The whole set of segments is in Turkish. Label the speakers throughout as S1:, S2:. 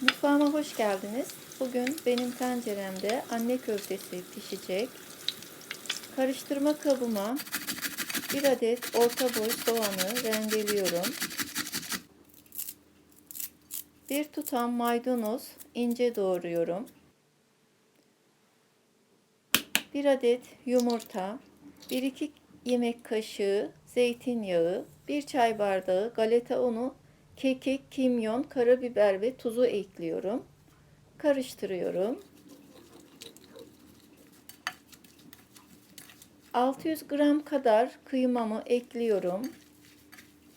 S1: Mutfağıma hoş geldiniz. Bugün benim tenceremde anne köftesi pişecek. Karıştırma kabıma bir adet orta boy soğanı rendeliyorum. Bir tutam maydanoz ince doğruyorum. Bir adet yumurta, 1-2 yemek kaşığı zeytinyağı, 1 çay bardağı galeta unu, kekik, kimyon, karabiber ve tuzu ekliyorum. Karıştırıyorum. 600 gram kadar kıymamı ekliyorum.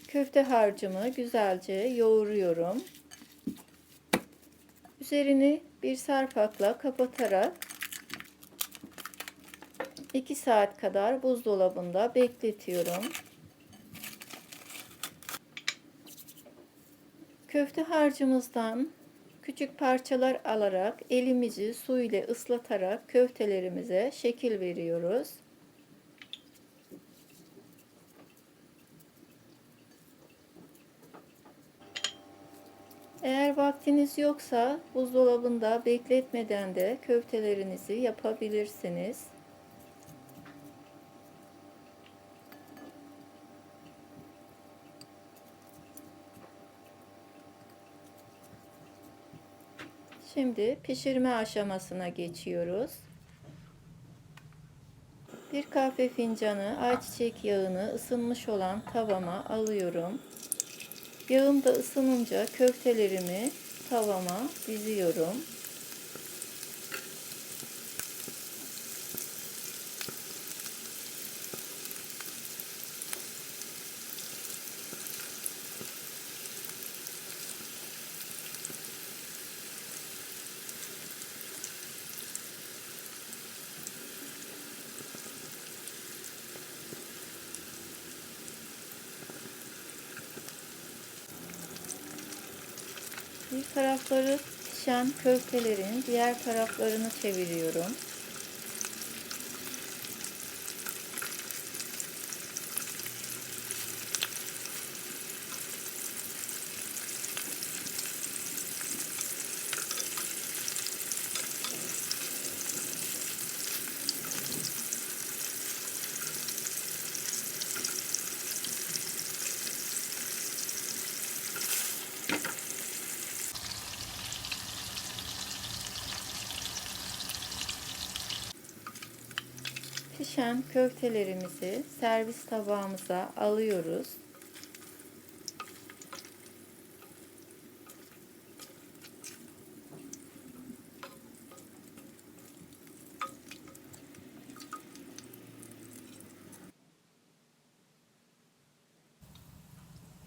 S1: Köfte harcımı güzelce yoğuruyorum. Üzerini bir sarpakla kapatarak 2 saat kadar buzdolabında bekletiyorum. Köfte harcımızdan küçük parçalar alarak elimizi su ile ıslatarak köftelerimize şekil veriyoruz. Eğer vaktiniz yoksa buzdolabında bekletmeden de köftelerinizi yapabilirsiniz. Şimdi pişirme aşamasına geçiyoruz. Bir kahve fincanı ayçiçek yağını ısınmış olan tavama alıyorum. Yağım da ısınınca köftelerimi tavama diziyorum. Bir tarafları pişen köftelerin diğer taraflarını çeviriyorum. Pişen köftelerimizi servis tabağımıza alıyoruz.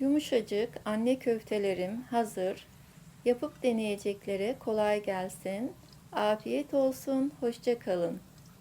S1: Yumuşacık anne köftelerim hazır. Yapıp deneyeceklere kolay gelsin. Afiyet olsun, hoşça kalın.